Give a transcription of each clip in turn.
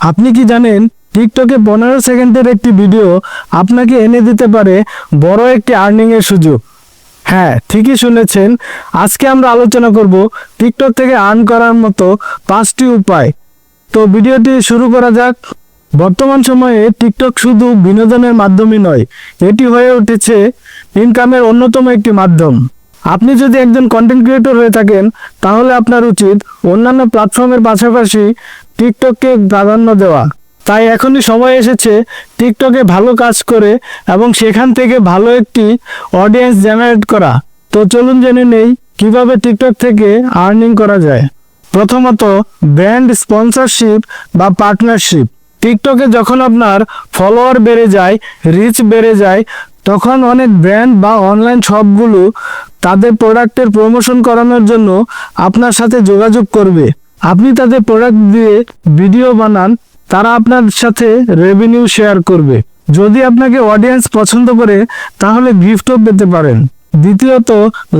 আপনি কি জানেন, টিকটকে পনেরো সেকেন্ডের একটি ভিডিও আপনাকে এনে দিতে পারে বড় একটি আর্নিং এর সুযোগ। হ্যাঁ ঠিকই শুনেছেন। আজকে আমরা আলোচনা করব টিকটক থেকে আর্ন করার মতো পাঁচটি উপায়। তো ভিডিওটি শুরু করা যাক। বর্তমান সময়ে টিকটক শুধু বিনোদনের মাধ্যমই নয়, এটি হয়ে উঠেছে ইনকামের অন্যতম একটি মাধ্যম। আপনি যদি একজন কন্টেন্ট ক্রিয়েটর হয়ে থাকেন, তাহলে আপনার উচিত অন্যান্য প্ল্যাটফর্মের পাশাপাশি টিকটককে প্রাধান্য দেওয়া। তাই এখনই সময় এসেছে টিকটকে ভালো কাজ করে এবং সেখান থেকে ভালো একটি অডিয়েন্স জেনারেট করা। তো চলুন জেনে নেই কীভাবে টিকটক থেকে আর্নিং করা যায়। প্রথমত ব্র্যান্ড স্পন্সরশিপ বা পার্টনারশিপ টিকটকে যখন আপনার ফলোয়ার বেড়ে যায় রিচ বেড়ে যায়, তখন অনেক ব্র্যান্ড বা অনলাইন শপগুলো তাদের প্রোডাক্টের প্রমোশন করানোর জন্য আপনার সাথে যোগাযোগ করবে। আপনি তাদের প্রোডাক্ট দিয়ে ভিডিও বানান, তারা আপনার সাথে রেভিনিউ শেয়ার করবে। যদি আপনাকে অডিয়েন্স পছন্দ করে, তাহলে গিফটও পেতে পারেন। দ্বিতীয়ত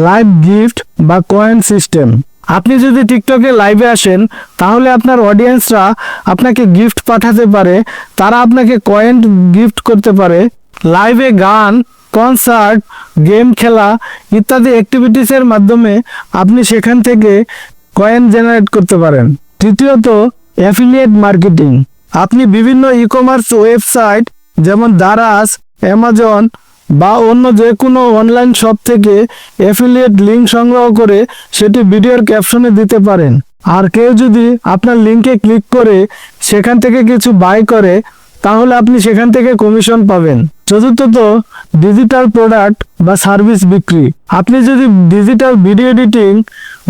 লাইভ গিফট বা কয়েন সিস্টেম আপনি যদি টিকটকে লাইভে আসেন, তাহলে আপনার অডিয়েন্সরা আপনাকে গিফট পাঠাতে পারে, তারা আপনাকে কয়েন গিফট করতে পারে। লাইভে গান কনসার্ট গেম খেলা ইত্যাদি অ্যাক্টিভিটিসের মাধ্যমে আপনি সেখান থেকে কয়েন জেনারেট করতে পারেন। তৃতীয়ত অ্যাফিলিয়েট মার্কেটিং আপনি বিভিন্ন ই কমার্স ওয়েবসাইট যেমন দারাস অ্যামাজন বা অন্য যে কোনো অনলাইন শপ থেকে অ্যাফিলিয়েট লিঙ্ক সংগ্রহ করে সেটি ভিডিওর ক্যাপশনে দিতে পারেন। আর কেউ যদি আপনার লিঙ্কে ক্লিক করে সেখান থেকে কিছু বাই করে, তাহলে আপনি সেখান থেকে কমিশন পাবেন। চতুর্থত ডিজিটাল প্রোডাক্ট বা সার্ভিস বিক্রি। আপনি যদি ডিজিটাল ভিডিও এডিটিং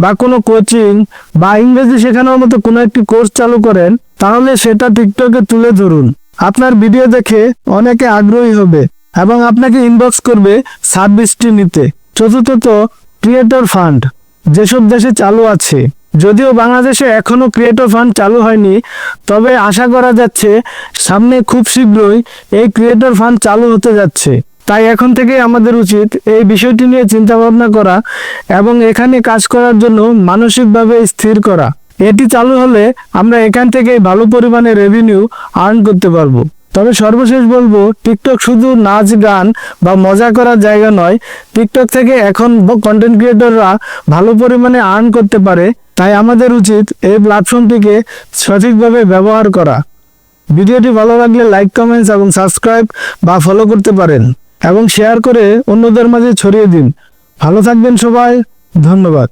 বা কোনো কোচিং বা ইংরেজি শেখানোর মতো কোনো একটি কোর্স চালু করেন, তাহলে সেটা টিকটকে তুলে ধরুন। আপনার ভিডিও দেখে অনেকে আগ্রহী হবে এবং আপনাকে ইনবক্স করবে সার্ভিসটি নিতে। চতুর্থত ক্রিয়েটর ফান্ড যেসব দেশে চালু আছে। যদিও বাংলাদেশে এখনও ক্রিয়েটর ফান্ড চালু হয়নি, তবে আশা করা যাচ্ছে সামনে খুব শীঘ্রই এই ক্রিয়েটর ফান্ড চালু হতে যাচ্ছে। তাই এখন থেকে আমাদের উচিত এই বিষয়টি নিয়ে চিন্তা ভাবনা করা এবং এখানে কাজ করার জন্য মানসিকভাবে স্থির করা। এটি চালু হলে আমরা এখান থেকে ভালো পরিমাণে রেভিনিউ আর্ন করতে পারব। তবে সর্বশেষ বলব টিকটক শুধু নাচ, গান বা মজা করার জায়গা নয় টিকটক থেকে এখন কন্টেন্ট ক্রিয়েটররা ভালো পরিমাণে আর্ন করতে পারে। তাই আমাদের উচিত এই প্ল্যাটফর্মটিকে সঠিকভাবে ব্যবহার করা। ভিডিওটি ভালো লাগলে লাইক কমেন্টস এবং সাবস্ক্রাইব বা ফলো করতে পারেন এবং শেয়ার করে অন্যদের মাঝে ছড়িয়ে দিন। ভালো থাকবেন সবাই, ধন্যবাদ।